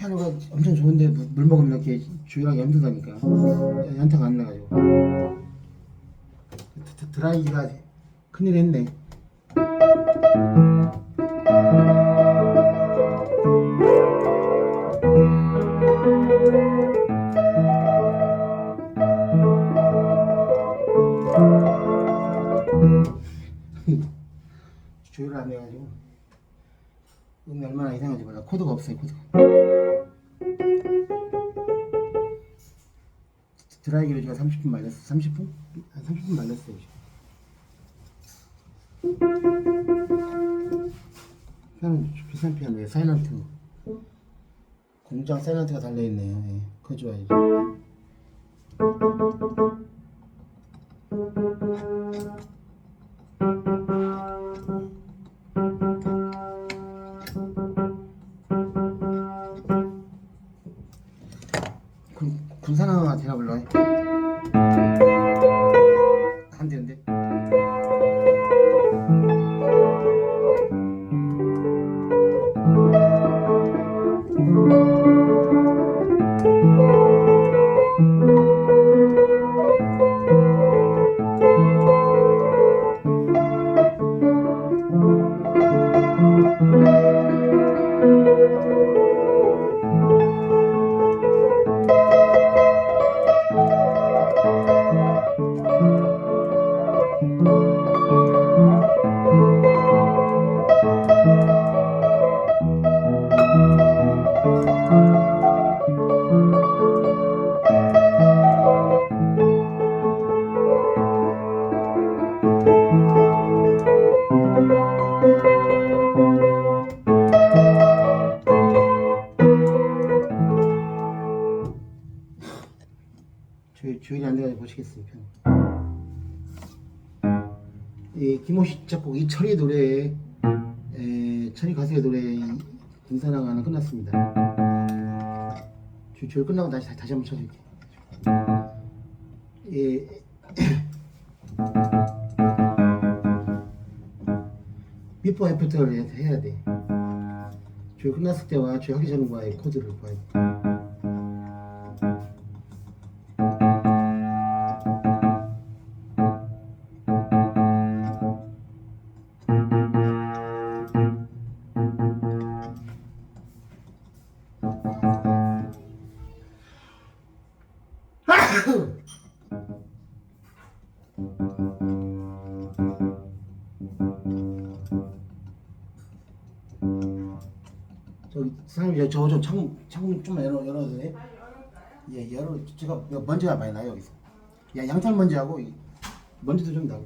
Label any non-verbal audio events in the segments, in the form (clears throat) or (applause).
피아노가 엄청 좋은데 물, 물 먹으면 이렇게 조율하기 힘들다니까. 연타가 안 나가지고. 드라이기가 큰일 했네. (laughs) 조율을 안 해가지고. 음이 얼마나 이상한지 몰라. 코드가 없어요 코드가 30분 말렸어. 30분? 한 30분 말렸어요 피아노 비싼 피아노에 사일런트. 공장 사일런트가 달려있네요 예, 그거 좋아요 조, 조율 끝나고 다시 다시 한번 쳐줄게. 예. (coughs) 비포 애프터를 해- 해야 돼. 조율 끝났을 때와 조율하기 전과 의 코드를 봐야 돼 저저 창문 창문 좀 열어 열어도 돼? 예 열어 제가 먼지가 많이 나요 여기서. 야 양털 먼지하고 이 먼지도 좀 나고.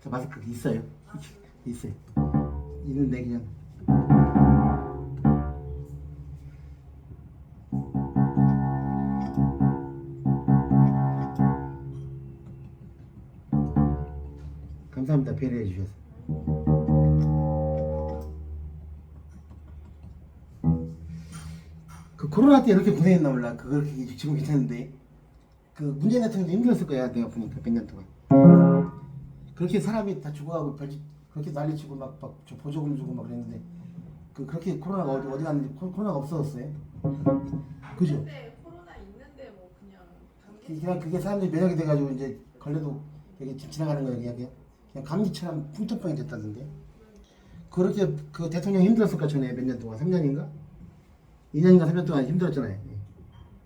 저 마스크 있어요. (laughs) 있어요. 있는데 그냥. 감사합니다. 배려해 주셔서. 그 코로나 때 이렇게 고생했나 몰라. 그걸 지금 괜찮은데. 그 문재인 대통령도 힘들었을 거야. 내가 보니까 100년 동안. 그렇게 사람이 다 죽어가고 별짓 그렇게 난리치고 막, 막저 보조금 주고 막 그랬는데 그 그렇게 코로나가 어디 어디 갔는지 코, 로나가 없어졌어요. 그죠? 코로나 있는데 뭐 그냥 감기 그냥 그게 사람들이 면역이 돼가지고 이제 걸려도 이게 지- 지나가는 거예요. 그냥 그냥 그냥 감기처럼 풍토병이 됐다던데. 그렇게 그 대통령 힘들었을까 전에 몇 년 동안 3년인가? 2년인가 3년 동안 힘들었잖아요. 예.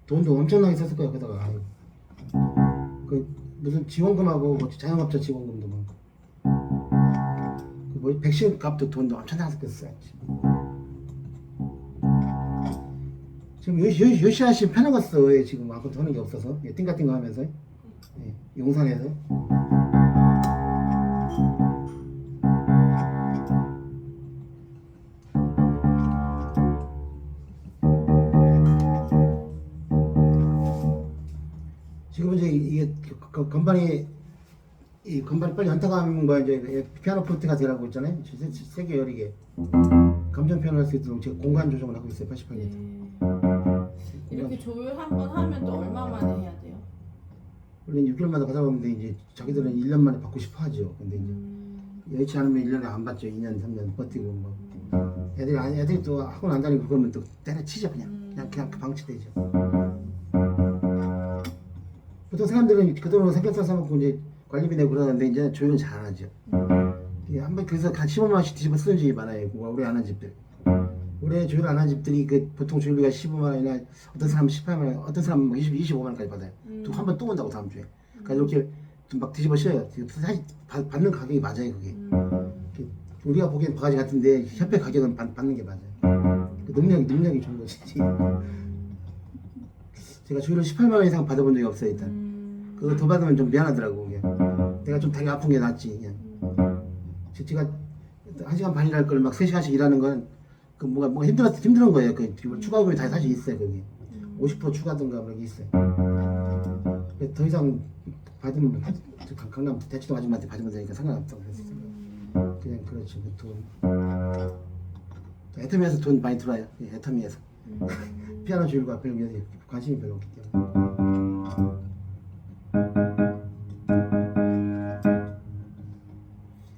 돈도 엄청나게 썼을 거예요. 그다가. 그 무슨 지원금하고 뭐 자영업자 지원금도 많고. 그? 뭐 백신 값도 돈도 엄청나게 썼어요. 지금 요, 요, 요시아 씨. 예, 지금 아무것도 하는 게 없어서. 예, 띵가띵가 하면서. 예, 용산에서. 건반이 이 건반이 빨리 연타감과 뭐 이제 피아노 포트가 되라고 있잖아요. 세- 세- 세계 여리게 감정 표현할 수 있도록 제가 공간 조정을 하고 있어요. 88m. 네. 이렇게 조율 한 번 하면 또 얼마 만에 해야 돼요? 원래 6개월마다 가다 보는데 이제 자기들은 1년 만에 받고 싶어 하죠. 근데 이제 음, 여의치 않으면 1년에 안 받죠. 2년, 3년 버티고 뭐. 애들이 애들이 또 학원 안 다니고 그러면 또 때려치죠 그냥. 그냥 그냥 방치되죠. 보통 사람들은 그동안 삼겹살 사 먹고 이제 관리비 내고 그러는데 이제 조율은 잘안 하죠. 이게 한번 그래서 한 15만 원씩 뒤집어 쓰는 집이 많아요. 안한 집들. 올해 조율 안한 집들이 그 보통 조율비가 15만 원이나 어떤 사람은 18만 원, 어떤 사람은 뭐 20, 25만 원까지 받아요. 음. 또한 번 또 온다고 다음 주에. 그러니까 이렇게 좀막 뒤집어 씌워요. 사실 받- 받는 가격이 맞아요 그게. 음, 우리가 보기엔 바가지 같은데 협회 가격은 받, 받는 게 맞아요. 그 능력 능력이 좋은 거지. (laughs) 제가 조율을 18만 원 이상 받아본 적이 없어요 일단. 음, 그거 더 받으면 좀 미안하더라고. 그냥. 내가 좀 다리 아픈 게 낫지. 그냥. 제- 제가 한 시간 반이라 할걸 막 세 시간씩 일하는 건 그 뭐가 뭐 힘들어 힘든 거예요. 그 추가금이 다 사실 있어요 거기. 50% 추가든가 뭐 이렇게 있어요. 더 이상 받으면 강- 강남 대치동 아줌마한테 받으면 되니까 상관없다고 그랬어요. 그냥 그렇지 뭐 돈. 애터미에서 돈 많이 들어요. 예, 애터미에서 음. 피아노 조율과 별로 관심이 별로 없기 때문에.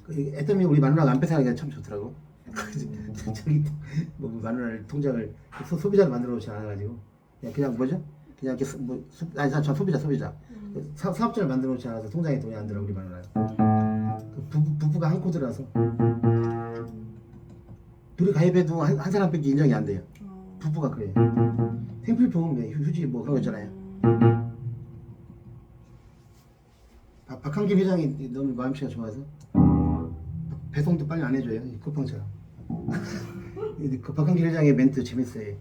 그 애터미 우리 마누라가 안 뺏어가기가 참 좋더라고. (laughs) 저기 뭐 마누라를 통장을 소, 소비자를 만들어 놓지 않아가지고 그냥, 그냥 뭐죠? 그냥 이렇게 소- 뭐 소, 아니 저 소비자 소비자 음. 사, 사업자를 만들어 놓지 않아서 통장에 돈이 안 들어 우리 마누라. 그 부부, 부부가 한 코드라서 둘이 가입해도 한, 한 사람밖에 인정이 안 돼요. 어. 부부가 그래요. 생필품, 뭐 휴지 뭐 그런 거 있잖아요. 박, 박한길 회장이 너무 마음씨가 좋아서 배송도 빨리 안 해줘요. 이 쿠팡처럼. (laughs) 그 박한길 회장의 멘트 재밌어요.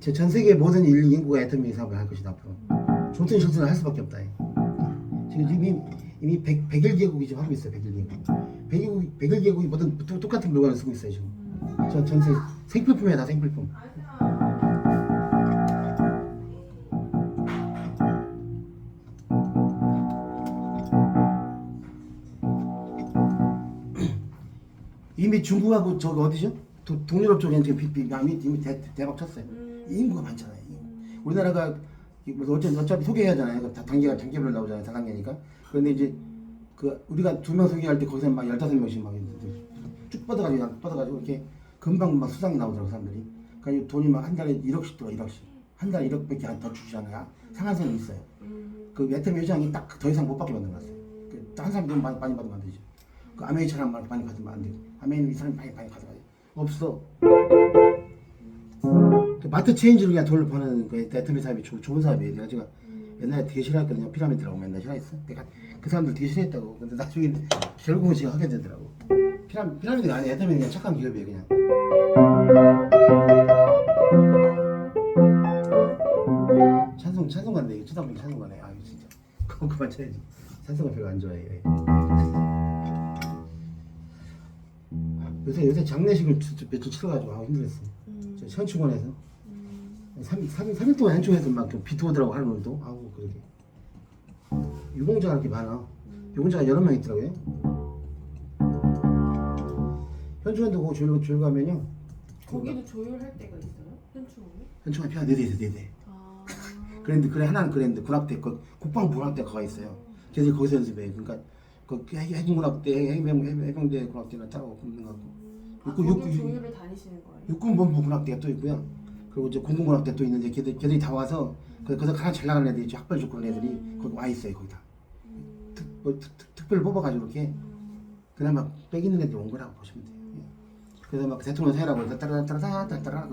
제 전 세계 모든 인- 인구가 애터미 사업을 할 것이다 앞으로. 좋든 싫든 할 수밖에 없다. 지금 이미 이미 100, 101개국이 지금 하고 있어요. 101개국. 101개국 101개국이 모든 또- 똑같은 물건을 쓰고 있어요 지금. 저 전세 생필품이야 다 생필품. (clears throat) 이미 중국하고 저기 어디죠? 도, 동유럽 쪽에는 지금 비, 비, 이미, 이미 대, 대박 쳤어요. 음. 인구가 많잖아요. 우리나라가 뭐 어차피, 어차피 소개하잖아요. 다 단계가 단계별로 나오잖아요. 다단계니까. 그런데 이제 그 우리가 두 명 소개할 때 거기서 막 열다섯 명씩 막 쭉 뻗어가지고 쭉 뻗어가지고 이렇게 금방 막 수상이 나오더라고 사람들이. 그러니까 이 돈이 막 한 달에 1억씩 들어 1억씩. 한 달에 1억밖에 안더 주잖아요. 상한선이 있어요. 음. 그 애터미 회장이 딱 더 이상 못 받게 만들어놨어요. 그한 사람이 너무 많이, 많이 받으면 안 되죠. 그 아메이처럼 많이, 많이 받으면 안 돼요. 아메이는 이 사람이 많이 많이 가져가요. 없어. 그 마트 체인지로 그냥 돈을 버는 그 애터미 사업이 좋, 좋은 사업이에요. 내가 제가 옛날에 되게 싫어했거든요. 피라미드라고 맨날 싫어했어. 내가 그 사람들 되게 싫어했다고. 근데 나중에 결국은 제가 하게 되더라고. 피라, 피라미드가 아니에요. 애터미 그냥 착한 기업이에요. 그냥. 찬송 찬송 간다 이거 쳐다보니 찬송 가네. 아 이거 진짜 (laughs) 그거 그만 쳐야지. 찬송을 별로 안 좋아해요. 예. 요새 요새 장례식을 주- 주- 며칠 치러가지고 아 힘들었어. 음. 저 현충원에서 음. 3, 3, 3일 동안 현충원에서 막비 오더라고 하는 놈도 아우 그러게. 유공자가 이렇게 많아. 유공자가 여러 명 있더라고요. 현충원도 그거 줄, 줄 가면요. 거기도 조율할 때가 있어요? 현충원이? 현충원 피가 네대 있어 네대. 아. 그랜드 그래 하나는 그랜드 군악대 그 국방부 군악대 가가 있어요. 걔들이 거기서 연습해. 그러니까 그 해- 해군 군악대 해병 해병- 해병대 군악대를 따로 붙는 거 같고 아, 육군- 거기 육군- 조율을 다니시는 거예요? 육군 본부 군악대가 또 있고요. 그리고 이제 공군군악대 또 있는데 걔들 걔들이 다 와서 그- 거기서 가장 잘 나가는 애들이. 학벌 좋고 그런 애들이 거기 와 있어요. 거기 다. 특, 뭐, 특, 특, 특별 뽑아가지고 이렇게 그나마 빽 있는 애들 온 거라고 보시면 돼요. 예. 그래서 막 대통령 세라고 따라 따라 따라 따라 따라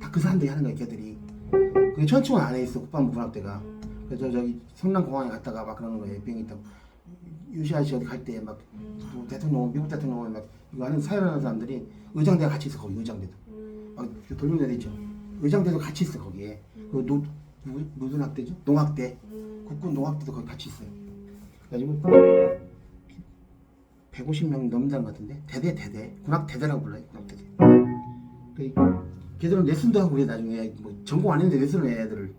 다그 사람들이 하는 거예요. 걔들이. 그게 천충원 안에 있어 국방부 군악대가. 그래서 저기 성남공항에 갔다가 막 그러는 거예요. 비행기 타고 유시아 씨 어디 갈 때 막 대통령 미국 대통령 막 이거 하는 사회하는 사람들이 의장대가 같이 있어 거기 의장대도 음. 막데 있죠 음. 의장대도 같이 있어 거기에 그 노, 누, 무슨 학대죠? 농학대 음. 국군 농학대도 거기 같이 있어요 음. 그래가지고 150명 넘는 것 같은데? 대대 대대. 군악 대대라고 불러요 군악 대대. 그 걔들은 레슨도 하고 그래 나중에. 뭐 전공 안 했는데 레슨을 해 애들을.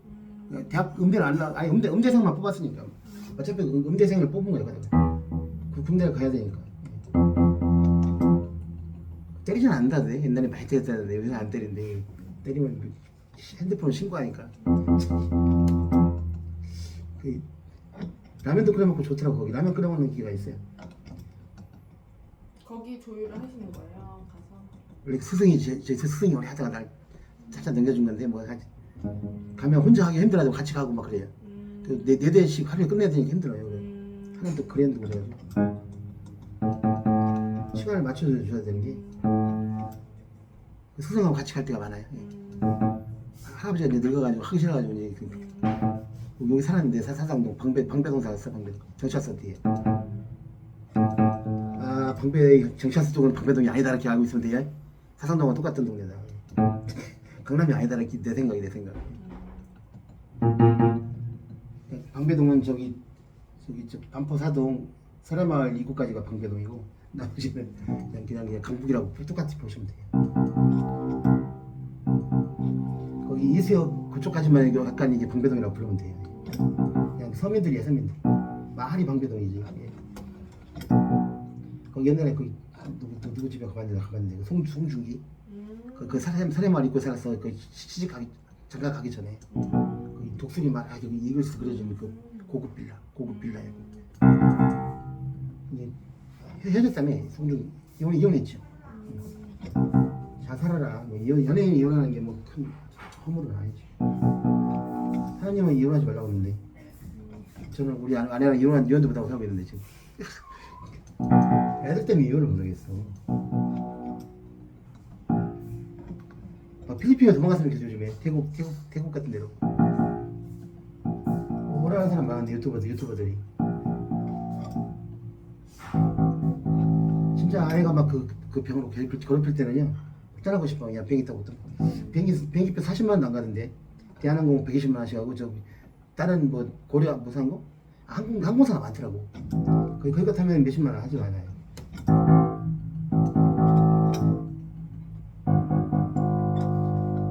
음. 대학 음대를 안 나, 아니 음대 음대생만 뽑았으니까. 어차피 음- 음대생을 뽑은 거예요 그 군대를 가야 되니까. 때리진 않는다대 옛날에 많이 때렸다는데 요새 안 때린대 때리면 핸드폰 신고하니까. 그 라면도 끓여 먹고 좋더라고 거기. 라면 끓여 먹는 기가 있어요 거기 조율을 하시는 거예요 가서 원래 스승이 제, 제 스승이 원래 하다가 날 살짝 넘겨준 건데 뭐 같이 가면 혼자 하기 힘들어가지고 같이 가고 막 그래요 음. 그 네, 네 대씩 하루에 끝내야 되니까 힘들어요 그래. 음. 하나도 그랜드 그래가지고 시간을 맞춰서 줘야 되는 게그 스승하고 같이 갈 때가 많아요 예. 음. 할아버지가 이제 늙어가지고 하기 싫어가지고 이제 그, 음. 여기 살았는데 사- 사상동 방배 방배동 살았어 방배 경찰서 뒤에 아 방배 경찰서 쪽은 방배동이 아니다 이렇게 알고 있으면 돼요 사상동과 똑같은 동네다 (laughs) 강남이 아니다 이렇게 내 생각이 내 생각 방배동은 저기 저기 저 반포 사동 설해마을 입구까지가 방배동이고 나머지는 그냥 그냥, 그냥 강북이라고 똑같이 보시면 돼요. 거기 이수역 그쪽까지만 약간 이게 방배동이라고 부르면 돼요. 그냥 서민들이야 서민들. 마을이 방배동이지. 옛날에 그 누구 누구, 누구 집에 가봤는데 가봤는데 그 송 송중기 음. 그, 그 설해 설해마을 입구 살았어. 그 시집 가기 장가 가기 전에 음. 그 독수리 말 아주 이글스 그려주는 그 고급 빌라 고급 빌라예요. 이제 헤- 헤어졌다며 송중 이혼 이혼했죠. 잘 살아라. 뭐 이혼, 연예인이 이혼하는 게 뭐 큰 허물은 아니지. 사장님은 이혼하지 말라고 했는데 저는 우리 아- 아내랑 이혼한 이혼도 못하고 살고 있는데 지금 애들 때문에 이혼을 못하겠어. 막 필리핀에 도망갔으면 좋겠어 요즘에. 태국 태국 태국 같은 데로. 오라는 사람 많은데 유튜버들 유튜버들이. 진짜 아내가 막 그 그 병으로 괴롭힐, 괴롭힐 때는요 떠나고 싶어. 그냥 비행기 타고 또 비행기 비행기표 40만 원도 안 가는데. 대한항공 120만 원씩 하고 저기 다른 뭐 고려 무슨 항공 항공 항공사가 많더라고. 거기 거기 타면 몇십만 원 하지 않아요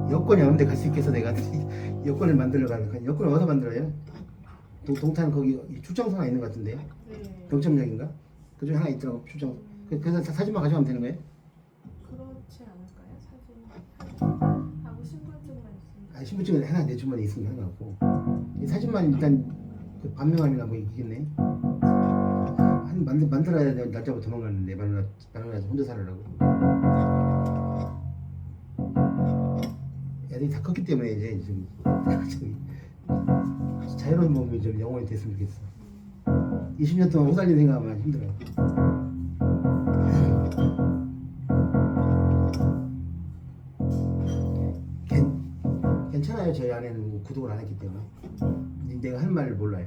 여권이 없는데 갈 수 있겠어 내가 (laughs) 여권을 만들러 가는 거야 여권을 어디서 만들어요? 동, 동탄 거기 출장소 하나 있는 것 같은데 네. 경점역인가? 그중에 하나 있더라고 출장 그, 그래서 사- 사진만 가져가면 되는 거예요? 그렇지 않을까요? 사진 하고 신분증만 있으면. 아 신분증은 하나 내 주머니에 있으면 이 사진만 일단 그 반명함이나 뭐 있겠네 한 만들, 만들어야 될 날짜부터 도망갔는데 마누라 마누라 혼자 살으라고. 애들이 다 컸기 때문에 이제 (laughs) 지금 자유로운 몸이 좀 영원히 됐으면 좋겠어. 20년 동안 호달린 생각하면 힘들어 괜, 괜찮아요. 저희 아내는 뭐 구독을 안 했기 때문에. 내가 할 말을 몰라요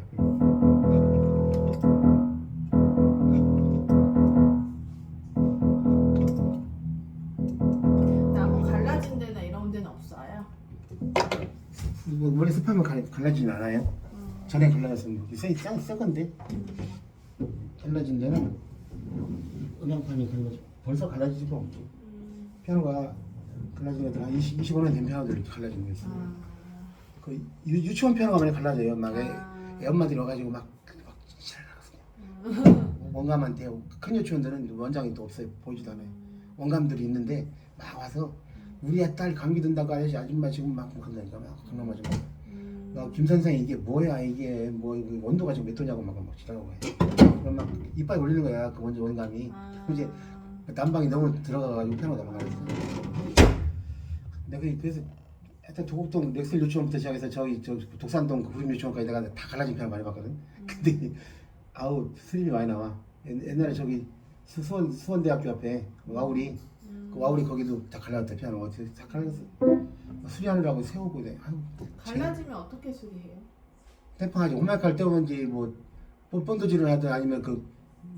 뭐 원래 습하면 갈, 갈라지진 않아요 음. 전에 갈라졌으면 새, 새, 새 건데 갈라진 데는 음향판이 갈라져 벌써 갈라지지도 않고 음. 피아노가 갈라진 한 20, 25년 된 피아노들 이렇게 갈라진 거 있어요 아. 그 유, 유치원 피아노가 많이 갈라져요 막 애, 아. 애 엄마들이 와가지고 막, 막 음. 원감한테 큰 유치원들은 원장이 또 없어요 보이지도 않아요 원감들이 있는데 막 와서 우리 딸 감기 든다고 하지 아줌마 지금 막 그런다니까 막 강남 아줌마. 음. 막김 선생 이게 뭐야? 이게 뭐 온도가 지금 몇 도냐고 막, 막 지랄하고 해. 그럼 막 이빨 올리는 거야 그 원장 원감이. 아. 이제 난방이 너무 들어가가지고 피아노가 나가서 내가 그래서 하여튼 조국동 넥슬 유치원부터 시작해서 저기 저 독산동 그 구림 유치원까지 내가 다 갈라진 피아노 많이 봤거든. 근데 아우 스림이 많이 나와. 옛- 옛날에 저기 수- 수원 수원대학교 앞에 와우리 음. 그 와우리 거기도 다 갈라졌다 피아노 어떻게 다 갈라졌어 수리하느라고 세우고 내 아유 갈라지면 어떻게 수리해요? tem팡하지 오마이칼 때우는지 뭐 본- 본드질을 하든 아니면 그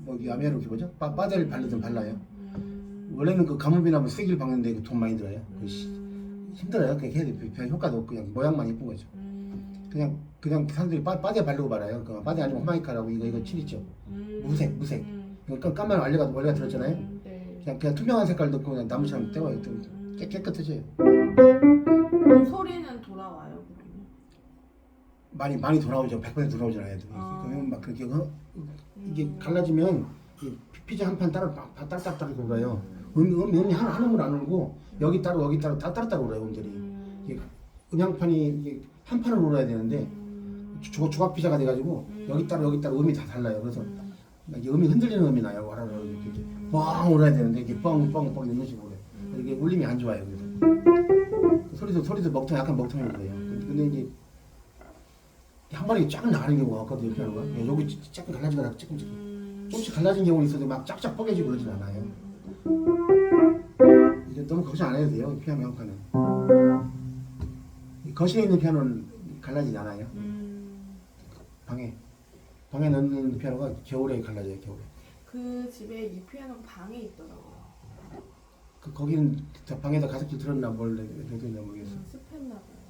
여기 아메로 그 뭐죠? 빠, 빠데를 바르든 발라요. 음. 원래는 그 가무비나 뭐 세기를 박는데 그 돈 많이 들어요. 그 시- 음. 힘들어요. 그냥 해야 돼. 별 효과도 없고 그냥 모양만 예쁜 거죠. 음. 그냥 그냥 사람들이 빠, 빠데 바르고 말아요. 그 빠데 아니면 호마이카라고 이거 이거 칠 있죠. 음. 무색, 무색. 음. 그러니까 까만 원래가 원래가 들었잖아요. 음, 네. 그냥 그냥 투명한 색깔 넣고 그냥 나무처럼 음. 떼워요. 좀 깨, 깨끗해져요. 그럼 소리는 돌아와요 그러면? 많이 많이 돌아오죠. 100% 돌아오잖아요. 아. 그러면 막 그렇게 어? 이게 음. 갈라지면 이 피자 한 판 따로 딱 따로 돌아요. 음이 음이 음이 하나 하나만 안 울고 여기 따로 여기 따로 다 따로 따로 울어요. 음들이. 음. 이게 음향판이 이게 한 판을 울어야 되는데 음. 주, 조각 피자가 돼가지고 음. 여기 따로 여기 따로 음이 다 달라요. 그래서 음. 이게 음이 흔들리는 음이 나요. 와라라 이렇게 뻥 울어야 되는데 이게 뻥뻥뻥 이런 식으로 울어요. 이게 울림이 안 좋아요. 그래서 그 소리도 소리도 먹통 약간 먹통이 울어요. 근데, 이제 한 번에 쫙 나가는 경우가 없거든요. 피아노가 예, 여기 조금 갈라지거나 조금 조금 음. 조금씩 갈라진 경우는 있어도 막 쫙쫙 뻐개지고 그러진 않아요. 이제 너무 걱정 안 해도 돼요. 이 피아노 형판은 이 거실에 있는 피아노는 갈라지지 않아요. 음. 방에 방에 넣는 피아노가 겨울에 갈라져요. 겨울에. 그 집에 이 피아노가 방에 있더라고요. 그 거기는 저 방에다 가습기 들었나 뭘 넣었나 모르겠어. 음, 습했나 봐요.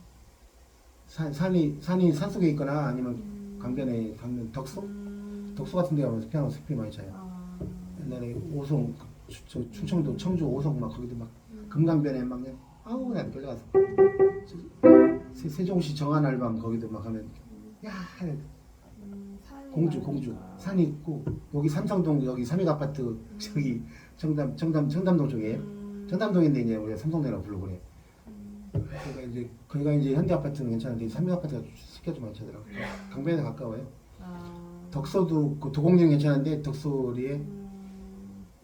산 산이 산이 산 속에 있거나 아니면 음. 강변에 강변 덕소 음. 덕소 같은 데 가면 피아노 숲이 많이 차요. 아. 옛날에 오송 주- 저 충청도 청주 오송 막 거기도 막 음. 금강변에 막 그냥 아우 그냥 끌려가서 세, 세종시 정한 알밤 거기도 막 하면 야 음, 산이 공주. 공주 산이 있고 여기 삼성동 여기 삼익 아파트 저기 청담 청담 청담동 쪽에 음. 청담동인데 이제 우리가 삼성동이라고 부르고 그래. 음. 그러니까 이제 거기가 이제 현대 아파트는 괜찮은데 삼익 아파트가 습기가 좀 많이 차더라고. 강변에 가까워요. 아. 덕소도 그 도곡리는 괜찮은데 덕소리에 음.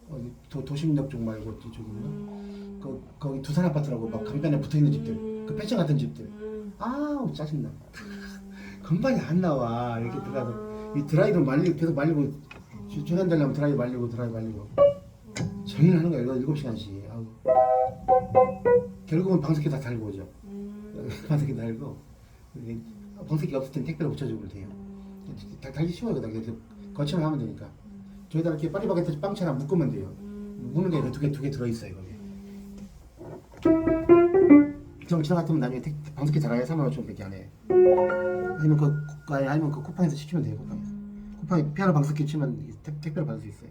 어디 도, 도심역 쪽 말고? 음. 그 거기 두산 아파트라고 막 강변에 붙어 있는 집들, 그 펜션 같은 집들. 음. 아우 짜증나. 음. (laughs) 건반이 안 나와 이렇게 아. 들어가서 이 드라이로 말리 계속 말리고 주- 주난되려면 드라이 말리고 드라이 말리고 음. 종일 하는 거야 이거 일곱 시간씩. 아우. 결국은 방석에 다 달고 오죠. 음. 방석에 달고 방석이 없을 땐 택배로 붙여주면 돼요. 음. 다 달기 쉬워요. 이렇게 거치만 하면 되니까. 저기다 이렇게 파리바게트 빵처럼 묶으면 돼요. 음. 묶는 게 두개두 개 들어 있어요 거 기. 정 지나 같으면 나중에 택, 방석에 달아야 3만 5천 원밖에 안 해. 아니면 그 국- 아니, 아니면 그 쿠팡에서 시키면 돼요. 쿠팡에서. 쿠팡에 피아노 방석기 치면 이 택, 택배로 받을 수 있어요.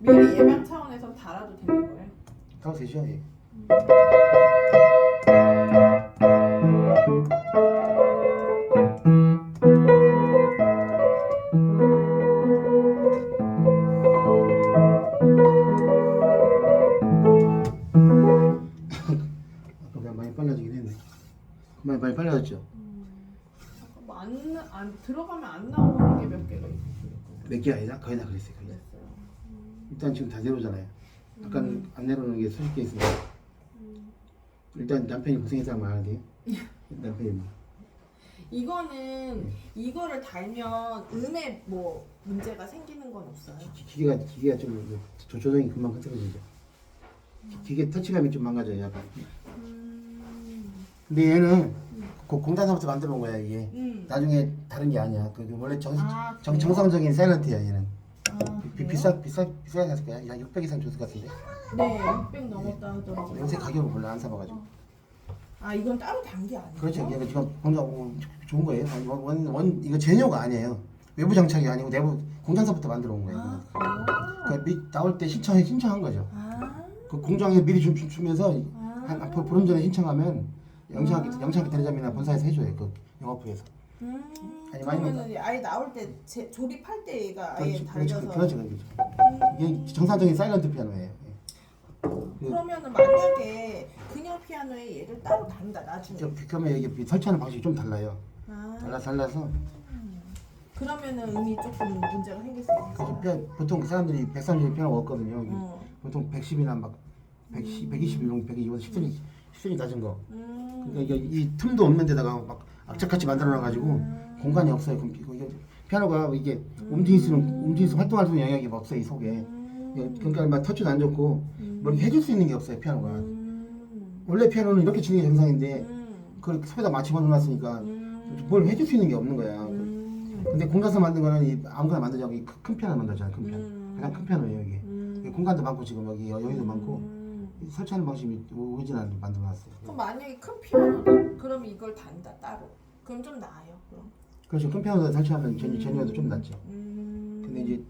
미리 예방 차원에서 달아도 되는 거예요? 다 되죠. 예. 아 일단 지금 다 내려오잖아요. 아까 음. 안 내려오는 게 수십 개 있으니까. 음. 일단 남편이 고생해서 말해야 돼요. (laughs) 남편이 뭐. 이거는 이거를 달면 음에 뭐 문제가 생기는 건 없어요. 기- 기계가 기계가 좀 조- 조정이 금방 흐트러지죠. 기- 기계 터치감이 좀 망가져요. 약간. 음. 근데 얘는 그 공단사부터 만들어 온 거야 이게. 음. 나중에 다른 게 아니야. 그 원래 정, 아, 정 그래요? 정상적인 사일런트야 얘는. 아, 비? 비싸 비싸 비싸게 샀을 거야. 한 600 이상 줬을 것 같은데. 네, 600 넘었다 하더라고요. 요새 가격을 별로 안 사봐가지고. 아, 이건 따로 단 게 아니에요? 그렇죠. 이게 지금 공장 어, 좋은 거예요. 아니, 원, 원, 원 이거 제녀가 아니에요. 외부 장착이 아니고 내부 공장사부터 만들어 온 거예요. 아. 그래요? 그러니까 미, 나올 때 신청해 신청한 거죠. 아, 그 공장에 미리 주, 주, 주면서 아. 한 앞으로 보름 전에 신청하면 영상 아. 영상 대리점이나 본사에서 해줘요. 그 영업부에서. 음. 아니, 많이 그러면은 아예 나올 때 제, 조립할 때 얘가 아예 그렇죠, 그렇죠, 달려서 그렇죠, 그렇죠. 음. 이게 정상적인 사일런트 피아노예요. 예. 그러면은 만약에 그냥 피아노에 얘를 따로 단다 나중에 저 그러면 이게 설치하는 방식이 좀 달라요. 아, 달라 달라서 그러면은 음이 조금 문제가 생길 수 그래서 피아, 보통 사람들이 130 피아노 없거든요. 어. 보통 110이나 막 110, 120 이런 120, 10순위 10순위 낮은 거. 음. 그러니까 이게 이 틈도 없는 데다가 막 악착같이 만들어놔가지고 음. 공간이 없어요. 그럼 이게 피아노가 이게 움직일 수는 움직일 수 활동할 수 있는 영역이 없어요 이 속에. 음. 그러니까 막 터치도 안 좋고 음. 뭘 해줄 수 있는 게 없어요 피아노가. 음. 원래 피아노는 이렇게 치는 게 정상인데 음. 그걸 속에다 맞춰 놓았으니까 음. 뭘 해줄 수 있는 게 없는 거야. 음. 근데 공간에서 만든 거는 이 아무거나 만들지 않고 이 큰- 큰 피아노 만들잖아요. 큰 피아노. 음. 가장 큰 피아노예요 이게. 음. 공간도 많고 지금 여기 여기도 많고 설치하는 방식이 오리지널 만들어놨어요. 그럼 만약에 큰 피아노다. 그럼 이걸 단다 따로. 그럼 좀 나아요. 그럼. 그렇죠. 큰 피아노 설치하면 전 전이어도 좀 낫죠. 음. 근데 이제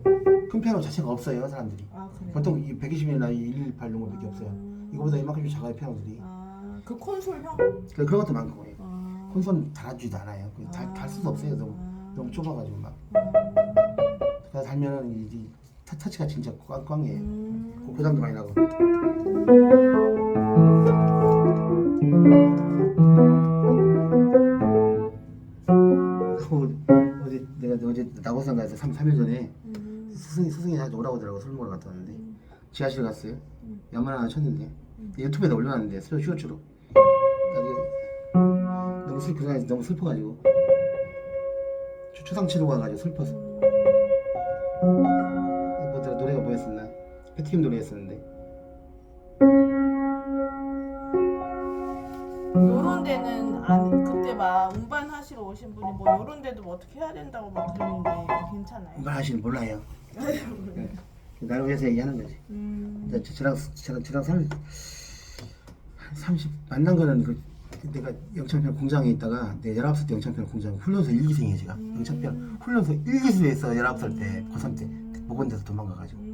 큰 피아노 자체가 없어요 사람들이. 아 그래. 보통 이 120이나 118 이런 것밖에 없어요. 이거보다 이만큼 좀 작아요 피아노들이. 아 그 콘솔형. 그래, 그런 것도 많고 예. 아. 콘솔 달아주지도 않아요. 그 달, 달 수도 없어요. 너무 아. 너무 좁아가지고 막. 그래서 달면은 이, 이 터- 터치가 진짜 꽝, 꽝이에요. 음. 고장도 많이 나고. 어, 어제 내가 어제 나고산 가서 3, 3일 전에 음. 스승이 스승이 나한테 오라고 하더라고 술 먹으러 갔다 왔는데 지하실 갔어요. 음. 연말 하나 쳤는데 유튜브에다 올려놨는데 술 쇼츠로. 나중에 너무 슬 그날 너무 슬퍼가지고 치러 가가지고 슬퍼서 패티김 노래였었는데 요런 데는 안 그때 막 운반 하시러 오신 분이 뭐 요런 데도 뭐 어떻게 해야 된다고 막 그러는데 괜찮아요. 말 하시는 (laughs) 몰라요. 네. 나를 위해서 얘기하는 거지. 음. 저, 저랑 저랑 저랑 30, 30 만난 거는 그 내가 영창편 공장에 있다가 내 19살 때 영창편 공장 훈련소 1기생이에요 제가 영창편 훈련소 1기수에서 19살 때 고3 때 목원대에서 도망가가지고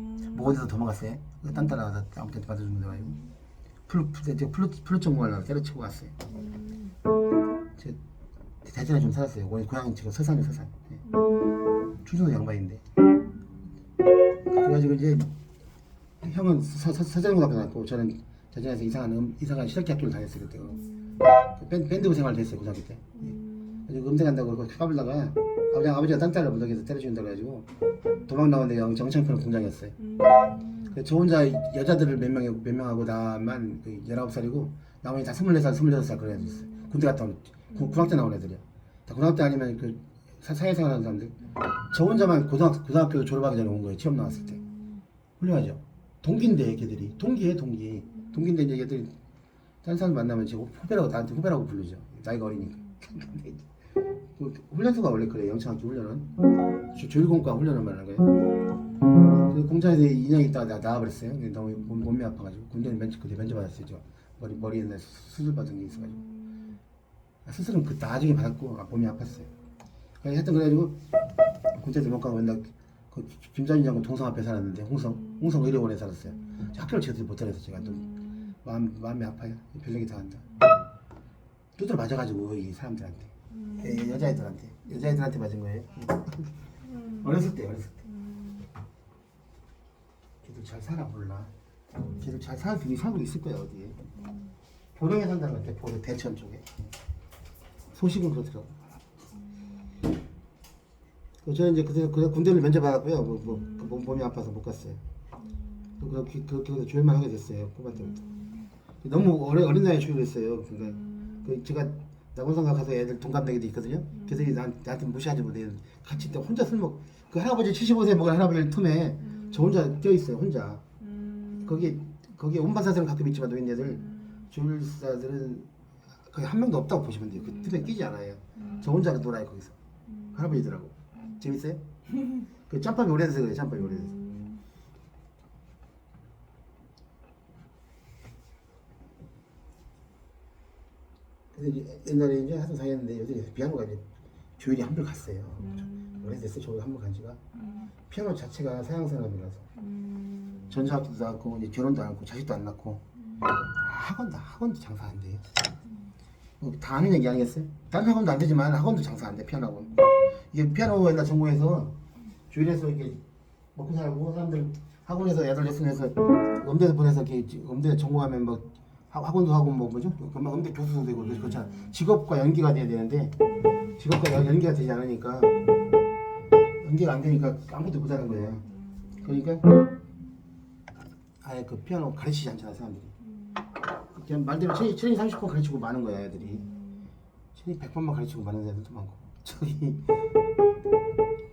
음. 목원대에서 도망갔어요 그딴 따라가다 아무 때나 받아주는 데 가지고 플루 제가 플루 플루 전공하려고 때려치고 왔어요 음. 제 대전에 좀 살았어요 고- 고향 지금 서산이 서산 예. 충청도 양반인데 그래가지고 이제 형은 서, 서, 서장고등학교 나왔고 저는 대전에서 이상한 음, 이상한 실학기 학교를 다녔어요 그때 그 밴, 밴드 생활을 했어요 고등학교 때 예. 그래서 음대 간다고 그 까불다가 아버지 아버지가 딴 딸을 무덕에서 때려준다고 해가지고 도망 나왔는데 영- 정창편 공장이었어요. 음. 그래서 저 혼자 여자들을 몇 명이 몇 명하고 나만 그 19살이고 나머지 다 24살 26살 그런 애들 있어요. 군대 갔다 온 구- 군학대 나온 애들이야. 다 군학대 아니면 그 사- 사회생활 하는 사람들. 저 혼자만 고등학, 고등학교 졸업하기 전에 온 거예요 취업 나왔을 때. 훌륭하죠? 동기인데 걔들이. 동기에 동기. 동기인데 이제 얘들이 딴 사람 만나면 제 후배라고 나한테 후배라고 부르죠. 나이가 어리니까 (laughs) 훈련소가 원래 그래요 영창학교 훈련은. 조- 조일공과 훈련을 말하는 거예요. 그 공장에서 2년 있다가 나, 나와버렸어요. 너무 몸, 몸이 아파가지고 군대는 면접 그때 면접 받았어요 저 머리 머리에 나 수술 받은 게 있어가지고. 아, 수술은 그 나중에 받았고 아, 몸이 아팠어요. 하여튼 그래가지고 군대도 못 가고 맨날 그 김자진 장군 동성 앞에 살았는데 홍성 홍성 의료원에 살았어요. 학교를 제대로 못 다녀서 제가 또 마음 마음이 아파요. 별력이 당한다. 두드려 맞아가지고 이 사람들한테 예, 여자애들한테. 여자애들한테 맞은 거예요. 어렸을 때 어렸을 때. 걔들 잘 살아 몰라. 걔들 잘 살 고 살고 있을 거야 어디에. 보령에 산다는 것 같아 보령 대천 쪽에. 소식은 그렇더라고. 그 저는 이제 그때 그 군대를 면접 받았고요. 뭐, 뭐, 그 몸, 몸이 아파서 못 갔어요. 그렇게 그렇게 해서 조율만 하게 됐어요 꼬마 때부터. 너무 어린, 어린 나이에 조율을 했어요 그러니까 그 제가 낙원상가 가서 애들 동갑내기도 있거든요 걔들이 나, 나한테 무시하지 못해 같이 또 혼자 술 먹 그 할아버지 75세 먹은 할아버지 틈에 저 혼자 껴있어요 혼자 음. 거기 거기에 운반사들은 가끔 있지만 노인 애들 조율사들은 거의 한 명도 없다고 보시면 돼요. 그 틈에 끼지 않아요. 저 혼자 놀아요 거기서. 그 할아버지더라고. 재밌어요? 그 짬밥이 오래돼서 그래. 짬밥이 오래돼서. 옛날에 이제 하도 사였는데 요새 피아노가 이제 조율이 한불 갔어요. 오래됐어. 저기 한불 간 지가. 피아노 자체가 서양 사람이라서. 음. 전사학도 낳고 이제 결혼도 안 하고 자식도 안 낳고 학원도 학원도 장사 안 돼요. 뭐다 아는 얘기 아니겠어요? 다른 학원도 안 되지만 학원도 장사 안 돼 피아노 학원. 이게 피아노 옛날 전공해서 주일에서 이렇게 먹고 살고 사람들 학원에서 애들 레슨해서 음대에서 보내서 이렇게 음대 전공하면 뭐 학- 학원도 하고 뭐 뭐죠? 그만 음대 교수도 되고 그렇잖아. 직업과 연기가 돼야 되는데 직업과 연- 연기가 되지 않으니까 연기가 안 되니까 아무것도 못 하는 거예요. 그러니까 아예 그 피아노 가르치지 않잖아 사람들이 그냥 말대로 트레이닝 30번 가르치고 많은 거야 애들이 트레이닝 100번만 가르치고 많은 애들도 많고 저기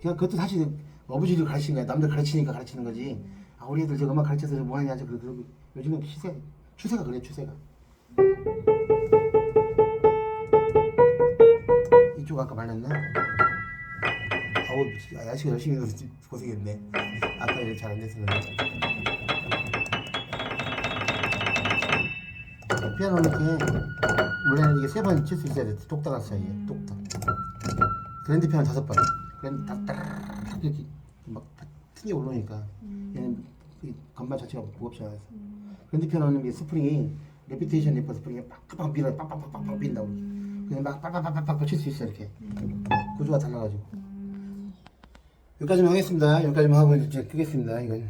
그냥 그것도 사실 어부지를 가르치는 거야 남들 가르치니까 가르치는 거지 아 우리 애들 저 음악 가르쳐서 뭐하냐 저 그러고 요즘은 추세 추세가 그래 추세가 이쪽 아까 말했나? 아우 아, 야식 열심히 해서 고생했네. 아까 이렇게 잘안 됐었는데. 피아노는 이렇게 원래는 이게 세 번 칠 수 있어야 돼. 똑딱한 사이에 똑딱. 그랜드 피아노 다섯 번. 그랜드 딱딱 이렇게 막 튕겨 올라오니까 얘는 이 건반 자체가 무겁잖아요. 그랜드 피아노는 이게 스프링이 레피테이션 리퍼 스프링이 빡빡 밀어 빡빡빡빡 빈다고. 그냥 막 빡빡빡빡빡 칠수 있어 이렇게. 구조가 달라가지고. 여기까지만 하겠습니다. 여기까지만 하고 이제 끄겠습니다. 이건.